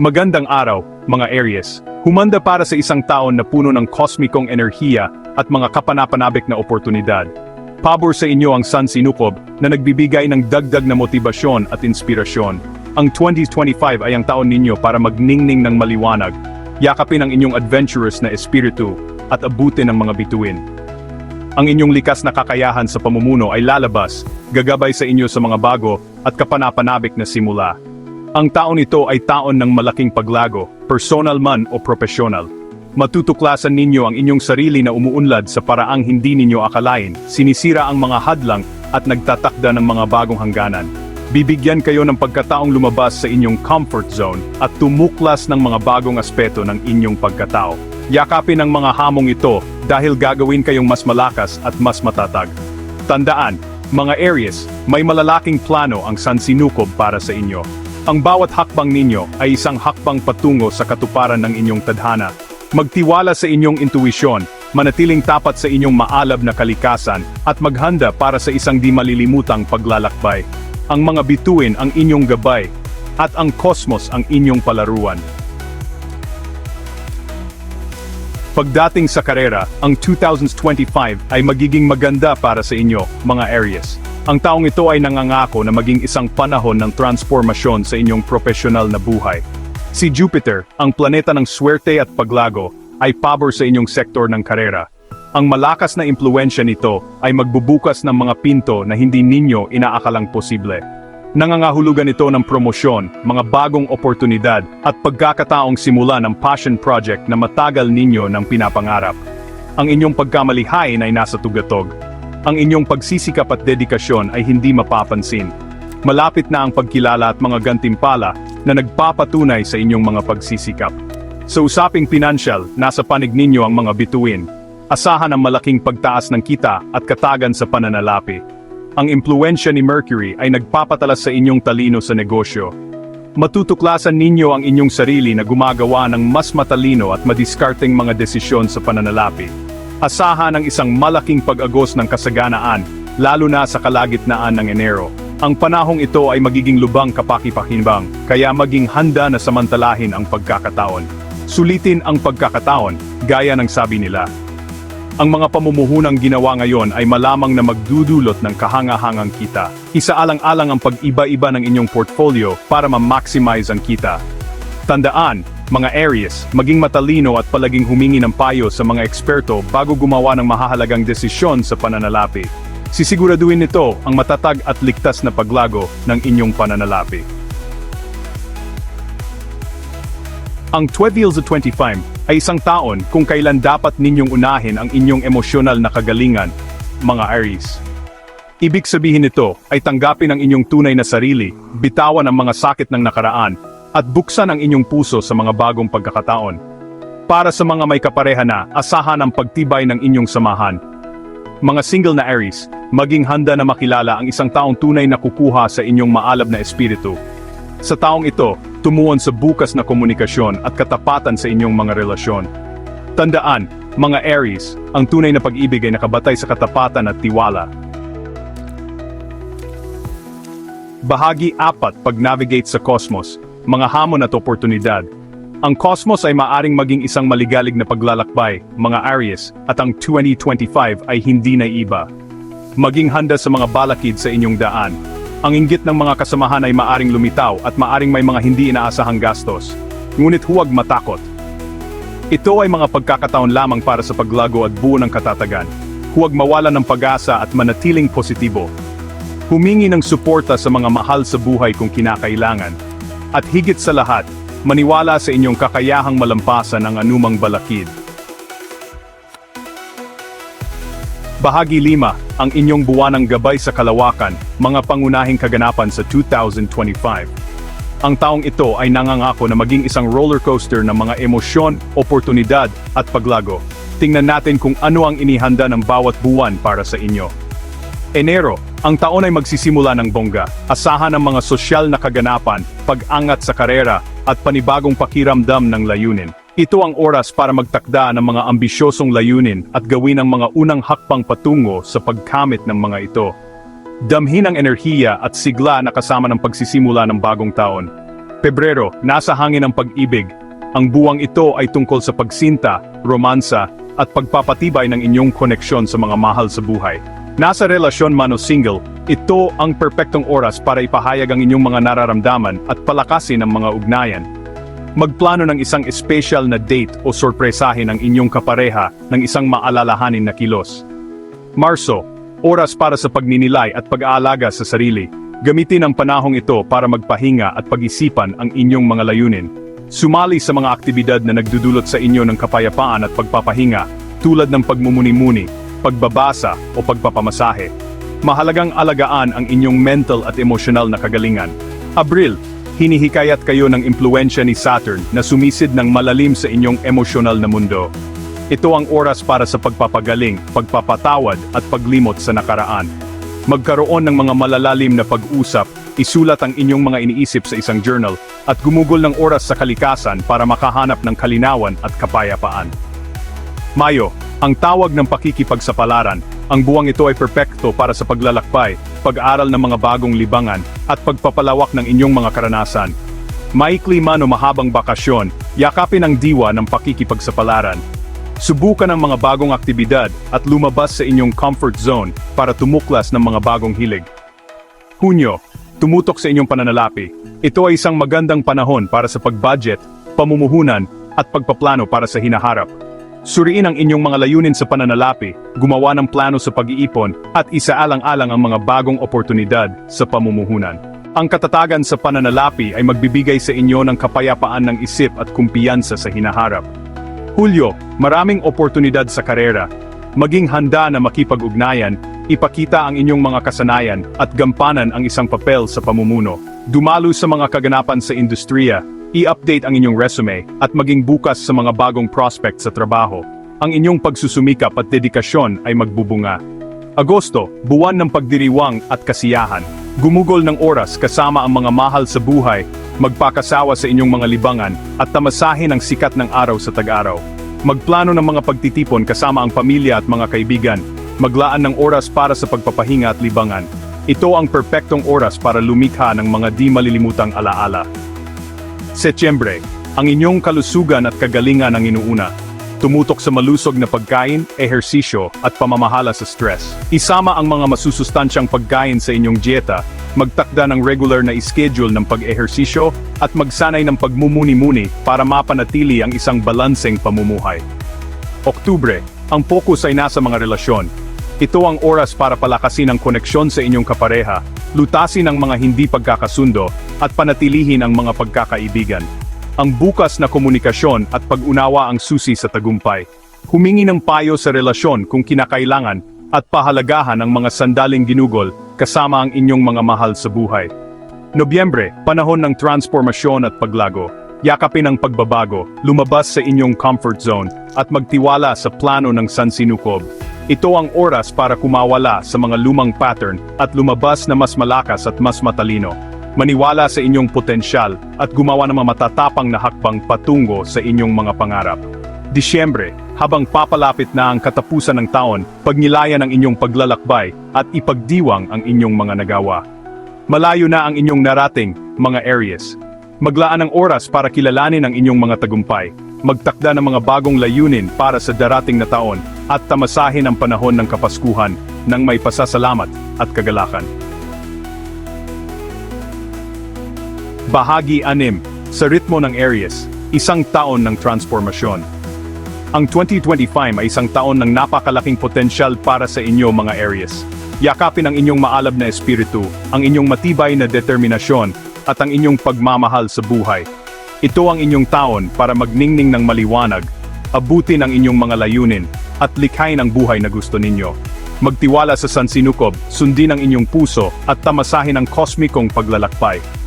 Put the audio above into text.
Magandang araw, mga Aries. Humanda para sa isang taon na puno ng kosmikong enerhiya at mga kapanapanabik na oportunidad. Pabor sa inyo ang Sun Sinukob na nagbibigay ng dagdag na motibasyon at inspirasyon. Ang 2025 ay ang taon ninyo para magningning ng maliwanag, yakapin ang inyong adventurous na espiritu at abutin ang mga bituin. Ang inyong likas na kakayahan sa pamumuno ay lalabas, gagabay sa inyo sa mga bago at kapanapanabik na simula. Ang taon ito ay taon ng malaking paglago, personal man o profesional. Matutuklasan ninyo ang inyong sarili na umuunlad sa paraang hindi ninyo akalain, sinisira ang mga hadlang at nagtatakda ng mga bagong hangganan. Bibigyan kayo ng pagkataong lumabas sa inyong comfort zone at tumuklas ng mga bagong aspeto ng inyong pagkatao. Yakapin ang mga hamong ito dahil gagawin kayong mas malakas at mas matatag. Tandaan, mga Aries, may malalaking plano ang San Sinukob para sa inyo. Ang bawat hakbang ninyo ay isang hakbang patungo sa katuparan ng inyong tadhana. Magtiwala sa inyong intuisyon, manatiling tapat sa inyong maalab na kalikasan, at maghanda para sa isang di malilimutang paglalakbay. Ang mga bituin ang inyong gabay, at ang kosmos ang inyong palaruan. Pagdating sa karera, ang 2025 ay magiging maganda para sa inyo, mga Aries. Ang taong ito ay nangangako na maging isang panahon ng transformasyon sa inyong profesional na buhay. Si Jupiter, ang planeta ng swerte at paglago, ay pabor sa inyong sektor ng karera. Ang malakas na impluensya nito ay magbubukas ng mga pinto na hindi ninyo inaakalang posible. Nangangahulugan ito ng promosyon, mga bagong oportunidad, at pagkakataong simula ng passion project na matagal ninyo ng pinapangarap. Ang inyong pagkamalihain ay nasa tugatog. Ang inyong pagsisikap at dedikasyon ay hindi mapapansin. Malapit na ang pagkilala at mga gantimpala na nagpapatunay sa inyong mga pagsisikap. Sa usaping pinansyal, nasa panig ninyo ang mga bituin. Asahan ang malaking pagtaas ng kita at katagan sa pananalapi. Ang impluensya ni Mercury ay nagpapatalas sa inyong talino sa negosyo. Matutuklasan ninyo ang inyong sarili na gumagawa ng mas matalino at madiskarteng mga desisyon sa pananalapi. Asahan ang isang malaking pag-agos ng kasaganaan, lalo na sa kalagitnaan ng Enero. Ang panahong ito ay magiging lubang kapakipakinbang, kaya maging handa na samantalahin ang pagkakataon. Sulitin ang pagkakataon, gaya ng sabi nila. Ang mga pamumuhunang ginawa ngayon ay malamang na magdudulot ng kahangahangang kita. Isaalang-alang ang pag-iba-iba ng inyong portfolio para ma-maximize ang kita. Tandaan, mga Aries, maging matalino at palaging humingi ng payo sa mga eksperto bago gumawa ng mahahalagang desisyon sa pananalapi. Sisiguraduhin nito ang matatag at ligtas na paglago ng inyong pananalapi. Ang 12 sa 25 ay isang taon kung kailan dapat ninyong unahin ang inyong emosyonal na kagalingan, mga Aries. Ibig sabihin nito ay tanggapin ang inyong tunay na sarili, bitawan ang mga sakit ng nakaraan, at buksan ang inyong puso sa mga bagong pagkakataon. Para sa mga may kapareha na, asahan ang pagtibay ng inyong samahan. Mga single na Aries, maging handa na makilala ang isang taong tunay na kukuha sa inyong maalab na espiritu. Sa taong ito, tumuon sa bukas na komunikasyon at katapatan sa inyong mga relasyon. Tandaan, mga Aries, ang tunay na pag-ibig ay nakabatay sa katapatan at tiwala. Bahagi 4 Pag-navigate sa cosmos, mga hamon at oportunidad. Ang cosmos ay maaring maging isang maligalig na paglalakbay, mga Aries, at ang 2025 ay hindi na iba. Maging handa sa mga balakid sa inyong daan. Ang inggit ng mga kasamahan ay maaring lumitaw at maaring may mga hindi inaasahang gastos. Ngunit huwag matakot. Ito ay mga pagkakataon lamang para sa paglago at buo ng katatagan. Huwag mawala ng pag-asa at manatiling positibo. Humingi ng suporta sa mga mahal sa buhay kung kinakailangan. At higit sa lahat, maniwala sa inyong kakayahang malampasan ang anumang balakid. Bahagi 5, ang inyong buwanang gabay sa kalawakan, mga pangunahing kaganapan sa 2025. Ang taong ito ay nangangako na maging isang roller coaster ng mga emosyon, oportunidad, at paglago. Tingnan natin kung ano ang inihanda ng bawat buwan para sa inyo. Enero, ang taon ay magsisimula ng bongga. Asahan ang mga sosyal na kaganapan, pag-angat sa karera, at panibagong pakiramdam ng layunin. Ito ang oras para magtakda ng mga ambisyosong layunin at gawin ang mga unang hakbang patungo sa pagkamit ng mga ito. Damhin ang enerhiya at sigla na kasama ng pagsisimula ng bagong taon. Pebrero, nasa hangin ng pag-ibig. Ang buwang ito ay tungkol sa pagsinta, romansa, at pagpapatibay ng inyong koneksyon sa mga mahal sa buhay. Nasa relasyon man o single, ito ang perpektong oras para ipahayag ang inyong mga nararamdaman at palakasin ang mga ugnayan. Magplano ng isang espesyal na date o sorpresahin ang inyong kapareha ng isang maalalahanin na kilos. Marso, oras para sa pagninilay at pag-aalaga sa sarili. Gamitin ang panahong ito para magpahinga at pag-isipan ang inyong mga layunin. Sumali sa mga aktibidad na nagdudulot sa inyo ng kapayapaan at pagpapahinga, tulad ng pagmumuni-muni, pagbabasa o pagpapamasahe. Mahalagang alagaan ang inyong mental at emosyonal na kagalingan. Abril, hinihikayat kayo ng impluensya ni Saturn na sumisid ng malalim sa inyong emosyonal na mundo. Ito ang oras para sa pagpapagaling, pagpapatawad at paglimot sa nakaraan. Magkaroon ng mga malalalim na pag-usap, isulat ang inyong mga iniisip sa isang journal, at gumugol ng oras sa kalikasan para makahanap ng kalinawan at kapayapaan. Mayo, ang tawag ng pakikipagsapalaran, ang buwang ito ay perpekto para sa paglalakbay, pag-aral ng mga bagong libangan, at pagpapalawak ng inyong mga karanasan. Maikli man o mahabang bakasyon, yakapin ang diwa ng pakikipagsapalaran. Subukan ang mga bagong aktibidad at lumabas sa inyong comfort zone para tumuklas ng mga bagong hilig. Hunyo, tumutok sa inyong pananalapi. Ito ay isang magandang panahon para sa pag-budget, pamumuhunan, at pagpaplano para sa hinaharap. Suriin ang inyong mga layunin sa pananalapi, gumawa ng plano sa pag-iipon, at isaalang-alang ang mga bagong oportunidad sa pamumuhunan. Ang katatagan sa pananalapi ay magbibigay sa inyo ng kapayapaan ng isip at kumpiyansa sa hinaharap. Hulyo, maraming oportunidad sa karera. Maging handa na makipag-ugnayan, ipakita ang inyong mga kasanayan at gampanan ang isang papel sa pamumuno. Dumalo sa mga kaganapan sa industriya, i-update ang inyong resume at maging bukas sa mga bagong prospect sa trabaho. Ang inyong pagsusumikap at dedikasyon ay magbubunga. Agosto, buwan ng pagdiriwang at kasiyahan. Gumugol ng oras kasama ang mga mahal sa buhay, magpakasawa sa inyong mga libangan, at tamasahin ang sikat ng araw sa tag-araw. Magplano ng mga pagtitipon kasama ang pamilya at mga kaibigan. Maglaan ng oras para sa pagpapahinga at libangan. Ito ang perpektong oras para lumikha ng mga di malilimutang alaala. Setyembre, ang inyong kalusugan at kagalingan ang inuuna. Tumutok sa malusog na pagkain, ehersisyo, at pamamahala sa stress. Isama ang mga masusustansyang pagkain sa inyong dieta, magtakda ng regular na schedule ng pag-ehersisyo, at magsanay ng pagmumuni-muni para mapanatili ang isang balanseng pamumuhay. Oktubre, ang focus ay nasa mga relasyon. Ito ang oras para palakasin ang koneksyon sa inyong kapareha, lutasin ang mga hindi pagkakasundo, at panatilihin ang mga pagkakaibigan. Ang bukas na komunikasyon at pag-unawa ang susi sa tagumpay. Humingi ng payo sa relasyon kung kinakailangan at pahalagahan ang mga sandaling ginugol kasama ang inyong mga mahal sa buhay. Nobyembre, panahon ng transformasyon at paglago. Yakapin ang pagbabago, lumabas sa inyong comfort zone, at magtiwala sa plano ng sansinukob. Ito ang oras para kumawala sa mga lumang pattern at lumabas na mas malakas at mas matalino. Maniwala sa inyong potensyal at gumawa ng mga matatapang na hakbang patungo sa inyong mga pangarap. Disyembre, habang papalapit na ang katapusan ng taon, pagnilayan ang inyong paglalakbay at ipagdiwang ang inyong mga nagawa. Malayo na ang inyong narating, mga Aries. Maglaan ng oras para kilalanin ang inyong mga tagumpay, magtakda ng mga bagong layunin para sa darating na taon, at tamasahin ang panahon ng Kapaskuhan ng may pasasalamat at kagalakan. Bahagi 6 sa ritmo ng Aries, isang taon ng transformasyon. Ang 2025 ay isang taon ng napakalaking potensyal para sa inyo mga Aries. Yakapin ang inyong maalab na espiritu, ang inyong matibay na determinasyon, at ang inyong pagmamahal sa buhay. Ito ang inyong taon para magningning ng maliwanag, abutin ang inyong mga layunin, at likhain ang buhay na gusto ninyo. Magtiwala sa sansinukob, sundin ang inyong puso, at tamasahin ang kosmikong paglalakbay.